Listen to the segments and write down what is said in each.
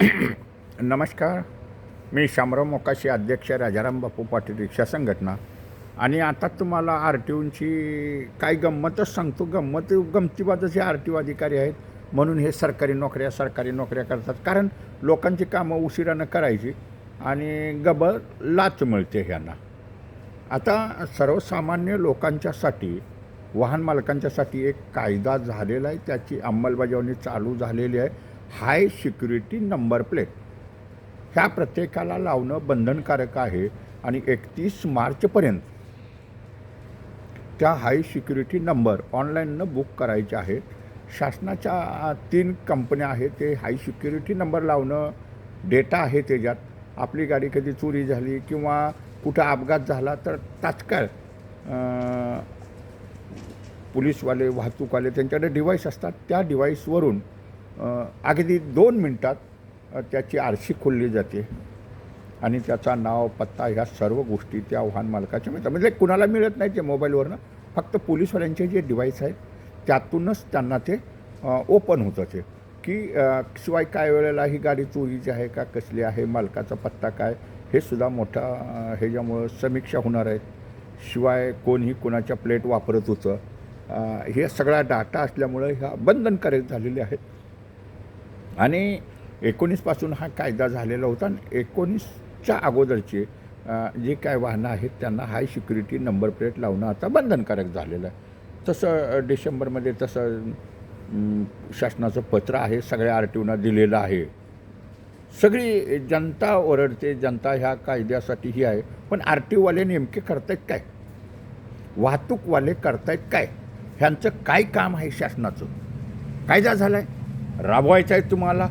नमस्कार. मी शामराव मोकाशी अध्यक्ष राजाराम बापू पाटील रिक्षा संघटना. आणि आता तुम्हाला आर टी ओंची काय गंमतच सांगतो. गंमत गमतीबाजचे आर टी ओ अधिकारी आहेत. म्हणून हे सरकारी नोकऱ्या सरकारी नोकऱ्या करतात. कारण लोकांची कामं उशिरानं करायची आणि गबर लाच मिळते ह्यांना. आता सर्वसामान्य लोकांच्यासाठी वाहन मालकांच्यासाठी एक कायदा झालेला आहे. त्याची अंमलबजावणी चालू झालेली आहे. High security number plate. ह्या प्रत्येकाला लावणं बंधनकारक आहे आणि एकतीस मार्चपर्यंत. त्या हाय सिक्युरिटी नंबर ऑनलाईननं बुक करायचे आहेत. शासनाच्या तीन कंपन्या आहेत ते हाय सिक्युरिटी नंबर लावणं डेटा आहे त्याच्यात. आपली गाडी कधी चोरी झाली किंवा कुठं अपघात झाला तर तात्काळ पोलीसवाले वाहतूकवाले त्यांच्याकडे डिव्हाइस असतात. त्या डिव्हाइसवरून अगदी दोन मिनटात त्याची आरशी खोलली जाते. आणि त्याचा नाव पत्ता ह्या सर्व गोष्टी त्या वाहन मालकाच्या मिळतात. म्हणजे कुणाला मिळत नाही ते मोबाईलवरनं. फक्त पोलीसवाल्यांचे जे डिव्हाइस आहेत त्यातूनच त्यांना ते ओपन होतं ते की शिवाय काय वेळेला ही गाडी चोरीची आहे का कसली आहे मालकाचा पत्ता काय हे सुद्धा मोठा ह्याच्यामुळं समीक्षा होणार आहे. शिवाय कोणीही कोणाच्या प्लेट वापरत होतं. हे सगळा डाटा असल्यामुळं ह्या बंधनकारक झालेले आहेत. आणि एकोणीसपासून हा कायदा झालेला होता आणि एकोणीसच्या अगोदरचे जे काय वाहनं आहेत त्यांना हाय सिक्युरिटी नंबर प्लेट लावणं आता बंधनकारक झालेलं आहे. तसं डिसेंबरमध्ये तसं शासनाचं पत्र आहे सगळ्या आर टी ओना दिलेलं आहे. सगळी जनता ओरडते जनता ह्या कायद्यासाठी ही आहे पण आर टी ओवाले नेमके करतायत काय? वाहतूकवाले करतायत काय? ह्यांचं काय काम आहे शासनाचं? कायदा झाला आहे राबवायचं आहे तुम्हाला.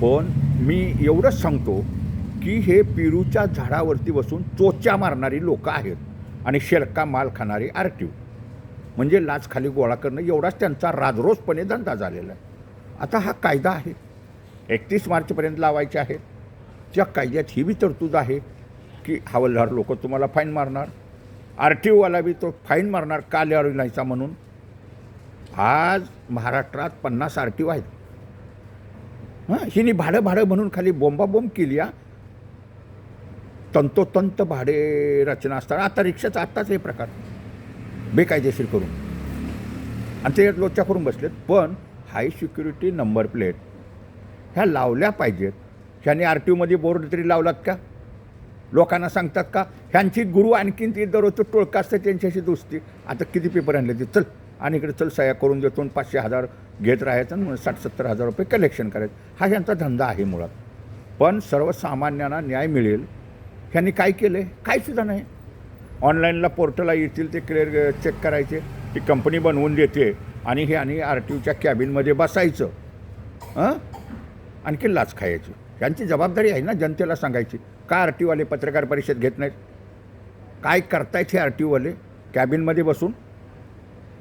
पण मी एवढंच सांगतो की हे पेरूच्या झाडावरती बसून चोच्या मारणारी लोकं आहेत आणि शेळका माल खाणारी आर टी म्हणजे लाच खाली गोळा करणं एवढाच त्यांचा राजरोसपणे धंदा झालेला आहे. आता हा कायदा आहे. एकतीस मार्चपर्यंत लावायचे आहे त्या कायद्यात ही बी तरतूद आहे की हवालदार लोक तुम्हाला फाईन मारणार. आर टी ओवाला बी तो फाईन मारणार का लिहावी नाहीचा म्हणून. आज महाराष्ट्रात पन्नास आर टी ओ आहेत. हां हिने भाडं भाडं म्हणून खाली बोंबाबोंब केली हा. तंतोतंत भाडे रचना असतात. आता रिक्षाचा आत्ताच हे प्रकार. बेकायदेशीर करून. आणि ते लोचा करून बसलेत. पण हाय सिक्युरिटी नंबर प्लेट ह्या लावल्या पाहिजेत. ह्याने आर टी ओमध्ये बोर्ड तरी लावलात का? लोकांना सांगतात का? ह्यांची गुरु आणखीन ती दररोजचं टोळका असतं त्यांच्याशी दोस्ती. आता किती पेपर आणले ते? चल. आणि इकडे चल सह्या करून देतो आणि पाचशे हजार घेत राहायचं आणि साठ सत्तर हजार रुपये कलेक्शन करायचं. हा ह्यांचा धंदा आहे मुळात. पण सर्वसामान्यांना न्याय मिळेल. ह्यांनी काय केलं आहे काय सुद्धा नाही. ऑनलाईनला पोर्टलला येतील ते क्लिअर चेक करायचे. ती कंपनी बनवून देते आणि हे आणि आर टी ओच्या कॅबिनमध्ये बसायचं. हां? आणखी लाच खायची. यांची जबाबदारी आहे ना जनतेला सांगायची. का आर टी ओवाले पत्रकार परिषद घेत नाहीत? काय करतायत हे आर टी ओवाले कॅबिनमध्ये बसून?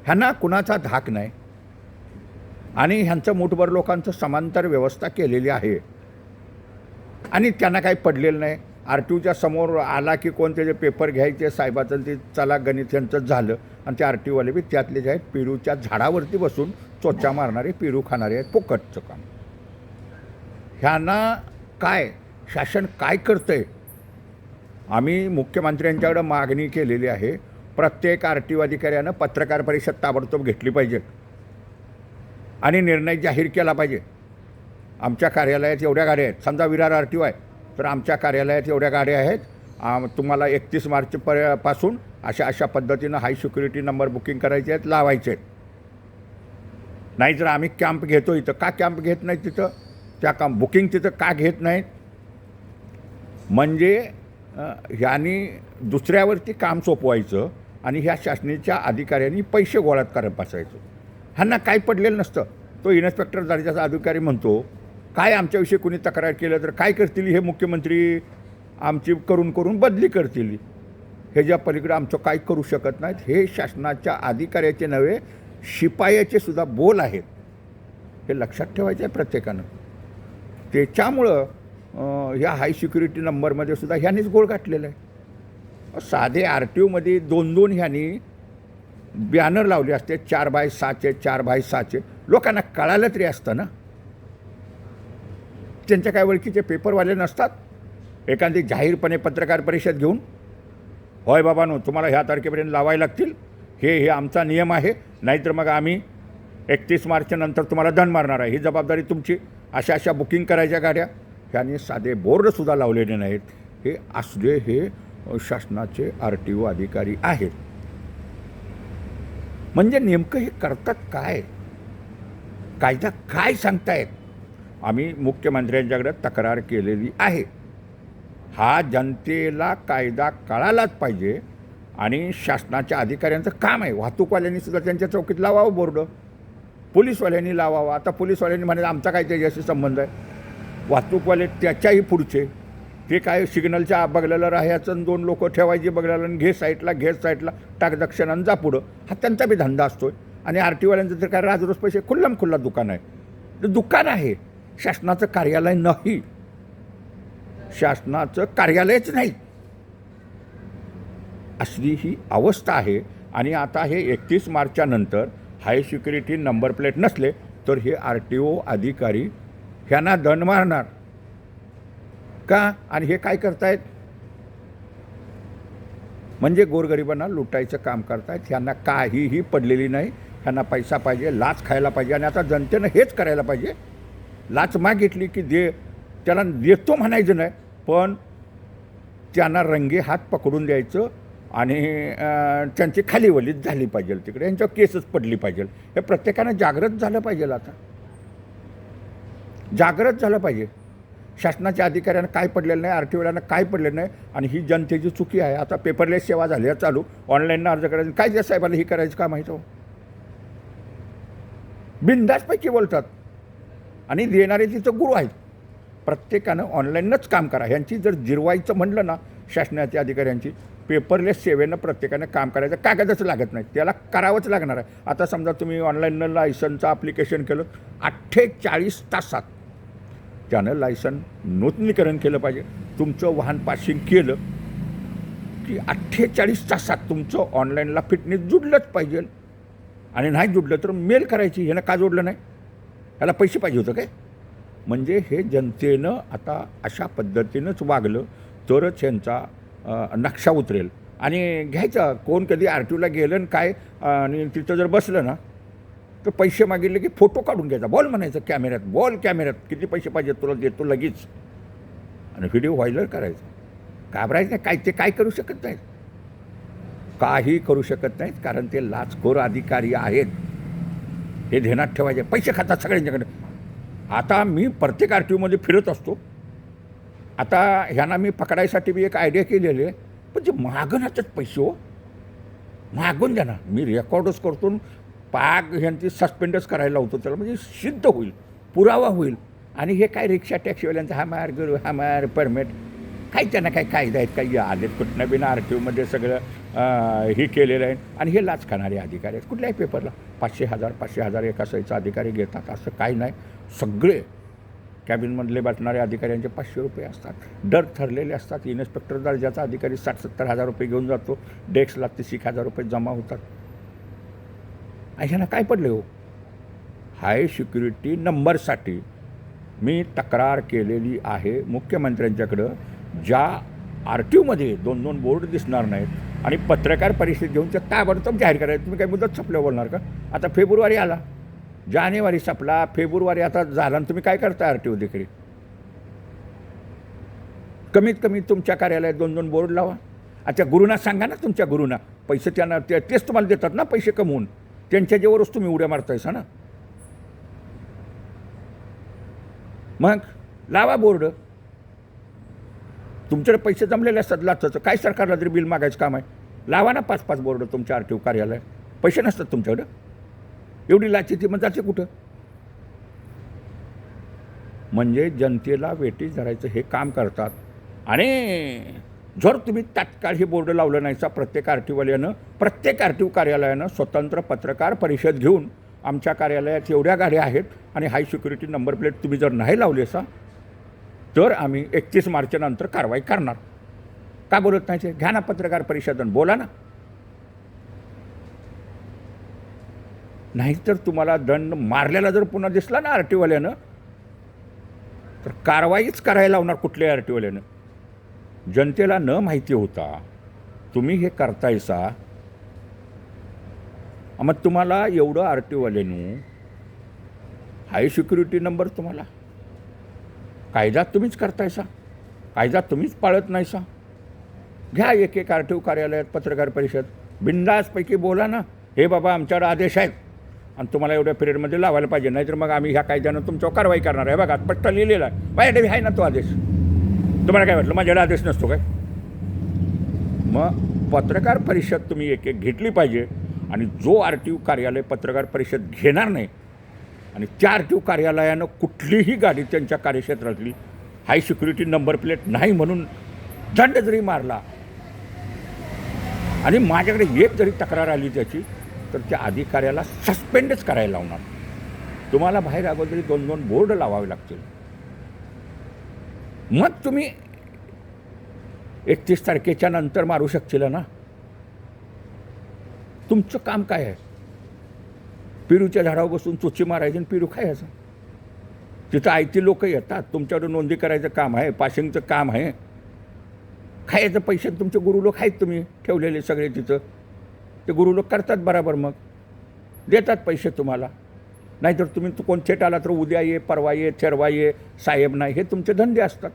ह्यांना कुणाचा धाक नाही. आणि ह्यांचं मुठभर लोकांचं समांतर व्यवस्था केलेली आहे. आणि त्यांना काही पडलेलं नाही. आर टी ओच्या समोर आला की कोणते जे पेपर घ्यायचे साहेबाचं ते चला गणित यांचं झालं. आणि ते आर टी ओवाले बी त्यातले जे आहेत पेरूच्या झाडावरती बसून चोचा मारणारे पेरू खाणारे आहेत फुकटचं काम. ह्यांना काय शासन काय करतं आहे आम्ही मुख्यमंत्र्यांच्याकडं मागणी केलेली आहे. प्रत्येक आर टी ओ अधिकाऱ्यानं पत्रकार परिषद ताबडतोब घेतली पाहिजे. आणि निर्णय जाहीर केला पाहिजे. आमच्या कार्यालयात एवढ्या गाड्या आहेत. समजा विरार आर टी ओ आहे तर आमच्या कार्यालयात एवढ्या गाड्या आहेत. आम तुम्हाला एकतीस मार्च परपासून अशा अशा पद्धतीनं हाय सिक्युरिटी नंबर बुकिंग करायचे आहेत लावायचे आहेत. नाही जर आम्ही कॅम्प घेतो इथं. का कॅम्प घेत नाही तिथं? त्या काम बुकिंग तिथं का घेत नाहीत? म्हणजे ह्यानी दुसऱ्यावरती काम सोपवायचं. आणि ह्या शासनाच्या अधिकाऱ्यांनी पैसे गोळा करत बसायचो. ह्यांना काय पडलेलं नसतं. तो इन्स्पेक्टर दर्जाचा अधिकारी म्हणतो काय आमच्याविषयी कोणी तक्रार केलं तर काय करतील हे मुख्यमंत्री? आमची करून करून बदली करतील. हे ज्या पलीकडे आमचं काय करू शकत नाहीत हे शासनाच्या अधिकाऱ्याचे नव्हे शिपायाचे सुद्धा बोल आहेत. हे लक्षात ठेवायचं आहे प्रत्येकानं. त्याच्यामुळं ह्या हाय सिक्युरिटी नंबरमध्ये सुद्धा ह्यानेच गोळ घातलेला आहे. साधे आर टी ओमध्ये दोन दोन ह्यांनी बॅनर लावले असते चार बाय सहाचे चार बाय सहाचे. लोकांना कळालं तरी असतं ना. त्यांच्या काय ओळखीचे पेपरवाले नसतात. एखादी जाहीरपणे पत्रकार परिषद घेऊन होय बाबानो तुम्हाला ह्या तारखेपर्यंत लावायला लागतील. हे हे आमचा नियम आहे. नाहीतर मग आम्ही एकतीस मार्चच्या नंतर तुम्हाला धन मारणार आहे. ही जबाबदारी तुमची. अशा अशा बुकिंग करायच्या गाड्या. ह्याने साधे बोर्डसुद्धा लावलेले नाहीत. हे असले हे शासनाचे आर टी ओ अधिकारी आहेत. म्हणजे नेमकं हे करतात काय? कायदा काय सांगतायत? आम्ही मुख्यमंत्र्यांच्याकडे तक्रार केलेली आहे. हा जनतेला कायदा कळालाच पाहिजे आणि शासनाच्या अधिकाऱ्यांचं काम आहे. वाहतूकवाल्यांनी सुद्धा त्यांच्या चौकीत लावावं बोर्ड. पोलीसवाल्यांनी लावावा. आता पोलीसवाल्यांनी म्हणाले आमचा काय त्याच्याशी संबंध आहे. वाहतूकवाले त्याच्याही पुढचे ते काय सिग्नलच्या बगल्याला राहायचं आणि दोन लोक ठेवायची बगल्याला आणि घे साईडला घे साईडला टाक दक्षिणानं जा पुढं. हा त्यांचा बी धंदा असतोय. आणि आर टी वाल्यांचं तर काय राजरोज पैसे खुल्लाम खुल्ला दुकान आहे. ते दुकान आहे. शासनाचं कार्यालय नाही. शासनाचं कार्यालयच नाही. असली ही अवस्था आहे. आणि आता हे एकतीस मार्चच्या नंतर हाय सिक्युरिटी नंबर प्लेट नसले तर हे आर टी ओ अधिकारी ह्यांना दंड मारणार. का आणि हे काय करतायत? म्हणजे गोरगरिबांना लुटायचं काम करतायत. ह्यांना काहीही पडलेली नाही. ह्यांना पैसा पाहिजे लाच खायला पाहिजे आणि आता जनतेनं हेच करायला पाहिजे. लाच मागितली की दे त्याला देतो म्हणायचं नाही. पण त्यांना रंगे हात पकडून द्यायचं आणि त्यांची खालीवलीच झाली पाहिजे तिकडे. यांच्यावर केसच पडली पाहिजे. हे प्रत्येकानं जागृत झालं पाहिजे आता. जागृत झालं पाहिजे. शासनाच्या अधिकाऱ्यांना काय पडलेलं नाही आर टी ओला काय पडलेलं नाही आणि ही जनतेची चुकी आहे. आता पेपरलेस सेवा झाली आहे चालू. ऑनलाईन अर्ज करायचं. काय द्या साहेबाला ही करायचं का माहीत हो? बिंदासपैकी बोलतात. आणि देणारे तिचं गुरु आहेत. प्रत्येकानं ऑनलाईनच काम करा. ह्यांची जर जिरवायचं म्हणलं ना शासनाच्या अधिकाऱ्यांची पेपरलेस सेवेनं प्रत्येकानं काम करायचं. कागदच लागत नाही त्याला करावंच लागणार आहे. आता समजा तुम्ही ऑनलाईन लायसनचं ॲप्लिकेशन केलं अठ्ठेचाळीस तासात त्यानं लायसन नूतनीकरण केलं पाहिजे. तुमचं वाहन पासिंग केलं की अठ्ठेचाळीस तासात तुमचं ऑनलाईनला फिटनेस जुडलंच पाहिजे. आणि नाही जुडलं तर मेल करायची ह्यानं का जोडलं नाही? ह्याला पैसे पाहिजे होतं काय? म्हणजे हे जनतेनं आता अशा पद्धतीनंच वागलं तरच ह्यांचा नक्षा उतरेल. आणि घ्यायचा कोण कधी आर टी ओला गेलं आणि काय आणि तिथं जर बसलं ना तर पैसे मागितले की फोटो काढून घ्यायचा. बॉल म्हणायचं कॅमेऱ्यात बॉल कॅमेऱ्यात किती पैसे पाहिजे तुला? देतो लगेच. आणि व्हिडिओ व्हायरल करायचं. घाबरायचं नाही काय ते काय करू शकत नाहीत. काही करू शकत नाहीत कारण ते लाचखोर अधिकारी आहेत. हे ध्यानात ठेवायचे. पैसे खातात सगळ्यांच्याकडे. आता मी प्रत्येक आर टी ओमध्ये फिरत असतो. आता ह्यांना मी पकडायसाठी मी एक आयडिया केलेली आहे. पण जे मागणारच पैसे हो. मागून द्या ना. मी रेकॉर्डच करतो पाक पाग ह्यांची सस्पेंडच करायला होतं त्याला म्हणजे सिद्ध होईल पुरावा होईल. आणि हे काय रिक्षा टॅक्सीवाल्यांचा हा मार गुरु हा मार परमिट काय त्यांना काय कायदा आहेत? काही आलेत कुठनं बिना आर टी ओमध्ये सगळं हे केलेलं आहे. आणि हे लाच खाणारे अधिकारी आहेत. कुठल्याही पेपरला पाचशे हजार पाचशे हजार एका सहीचा अधिकारी घेतात. असं काही नाही. सगळे कॅबिनमधले बसणारे अधिकाऱ्यांचे पाचशे रुपये असतात. दर ठरलेले असतात. इन्स्पेक्टर दर्जाचा अधिकारी साठ सत्तर हजार रुपये घेऊन जातो. डेस्कला तीस एक हजार रुपये जमा होतात. ह्यांना काय पडले हो? हाय सिक्युरिटी नंबरसाठी मी तक्रार केलेली आहे मुख्यमंत्र्यांच्याकडं ज्या आर टी ओमध्ये दोन दोन बोर्ड दिसणार नाहीत आणि पत्रकार परिषद घेऊन ते ताबडतोब जाहीर करायचं. तुम्ही काही मुदत संपल्या बोलणार का? आता फेब्रुवारी आला. जानेवारी संपला. फेब्रुवारी आता झाला आणि तुम्ही काय करता आर टी ओ देखील कमीत कमी तुमच्या कार्यालयात दोन दोन बोर्ड लावा. अच्छा गुरुना सांगा ना तुमच्या गुरुना. पैसे त्यांना ते तेच तुम्हाला देतात ना पैसे कमवून. त्यांच्या जेवरच तुम्ही उड्या मारतायसा ना? मग लावा बोर्ड. तुमच्याकडे पैसे जमलेले असतात लाचाचं काय सरकारला तरी बिल मागायचं काम आहे? लावा ना पाच पाच बोर्ड तुमच्या आर टी ओ कार्यालय पैसे नसतात तुमच्याकडं. एवढी लाची ती मग जाते कुठं? म्हणजे जनतेला वेटीस धरायचं हे काम करतात. आणि जर तुम्ही तात्काळ हे बोर्ड लावलं नाहीसा प्रत्येक आर टी वाल्यानं प्रत्येक आर टी ओ कार्यालयानं स्वतंत्र पत्रकार परिषद घेऊन आमच्या कार्यालयात एवढ्या गाड्या आहेत आणि हाय सिक्युरिटी नंबर प्लेट तुम्ही जर नाही लावली असा तर आम्ही एकतीस मार्चनंतर कारवाई करणार. का बोलत नाही ते? घ्या ना पत्रकार परिषदन बोला ना. नाहीतर तुम्हाला दंड मारलेला जर पुन्हा दिसला ना आर टी ओवाल्यानं तर कारवाईच करायला लावणार कुठल्याही आर टी वाल्यानं जनतेला न माहिती होता तुम्ही हे करतायसा मग तुम्हाला एवढं आर टी ओवाल्यानू हाय सिक्युरिटी नंबर तुम्हाला. कायदा तुम्हीच करतायसा कायदा तुम्हीच पाळत नाहीसा घ्या एक एक आर टी ओ कार्यालयात पत्रकार परिषद. बिंदासपैकी बोला ना. हे बाबा आमच्यावर आदेश आहेत. आणि तुम्हाला एवढ्या पिरियडमध्ये लावायला पाहिजे. नाहीतर मग आम्ही ह्या कायद्यानं तुमच्यावर कारवाई करणार आहे. बघा स्पष्ट लिहिलेला आहे. बाय आहे ना तो आदेश. तुम्हाला काय वाटलं? माझ्याकडे आदेश नसतो काय? मग पत्रकार परिषद तुम्ही एक एक घेतली पाहिजे आणि जो आर टी ओ कार्यालय पत्रकार परिषद घेणार नाही आणि त्या आर टी ओ कार्यालयानं कुठलीही गाडी त्यांच्या कार्यक्षेत्रातली हाय सिक्युरिटी नंबर प्लेट नाही म्हणून दंड जरी मारला आणि माझ्याकडे एक जरी तक्रार आली त्याची तर त्या अधिकाऱ्याला सस्पेंडच करायला लावणार. तुम्हाला बाहेर अगोदरी दोन दोन बोर्ड लावावे लागतील. मग तुम्ही एकतीस तारखेच्या नंतर मारू शकतील ना? तुमचं काम काय आहे? पिरूच्या झाडावर बसून चुची मारायची आणि पिरू खायचं. तिथं आयती लोक येतात तुमच्याकडे नोंदी करायचं काम आहे पाशिंगचं काम आहे. खायचं पैसे तुमचे गुरु लोक आहेत तुम्ही ठेवलेले सगळे तिथं. ते गुरु लोक करतात बराबर मग. देतात पैसे तुम्हाला. नाहीतर तुम्ही तू कोण थेट आला तर उद्या ये परवा ये चरवा ये साहेब नाही. हे तुमचे धंदे असतात.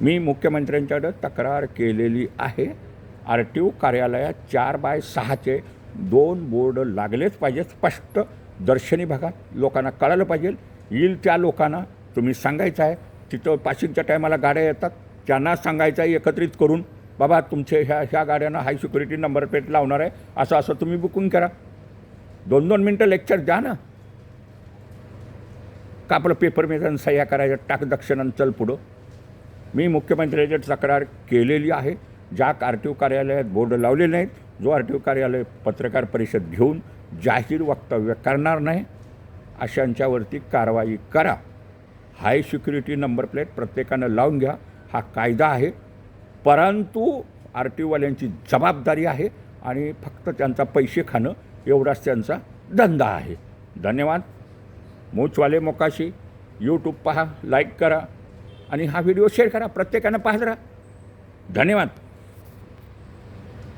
मी मुख्यमंत्र्यांच्याकडं तक्रार केलेली आहे. आर टी ओ कार्यालयात चार बाय सहाचे दोन बोर्ड लागलेच पाहिजे स्पष्ट दर्शनी भागात लोकांना कळालं पाहिजे. येईल त्या लोकांना. तुम्ही सांगायचं आहे. तिथं पाशिंगच्या टायमाला गाड्या येतात. त्यांना सांगायचं आहे एकत्रित करून बाबा तुमचे ह्या ह्या गाड्यांना हाय सिक्युरिटी नंबर प्लेट लावणार आहे. असं असं तुम्ही बुकिंग करा. दोन दोन मिनटं लेक्चर द्या ना. का आपलं पेपर मेजन सह्या करायचं? टाक दक्षिण चल पुढं. मी मुख्यमंत्र्याची तक्रार केलेली आहे. ज्या आर टी ओ कार्यालयात बोर्ड लावले नाहीत जो आर टी ओ कार्यालय पत्रकार परिषद घेऊन जाहीर वक्तव्य करणार नाही अशांच्यावरती कारवाई करा. हाय सिक्युरिटी नंबर प्लेट प्रत्येकानं लावून घ्या. हा कायदा आहे. परंतु आर टी ओवाल्यांची जबाबदारी आहे आणि फक्त त्यांचा पैसे खाणं एवढाच त्यांचा धंदा आहे. धन्यवाद. मूचवाले मोकाशी यूट्यूब पहा लाईक करा आणि हा व्हिडिओ शेअर करा. प्रत्येकानं पाहत राहा. धन्यवाद.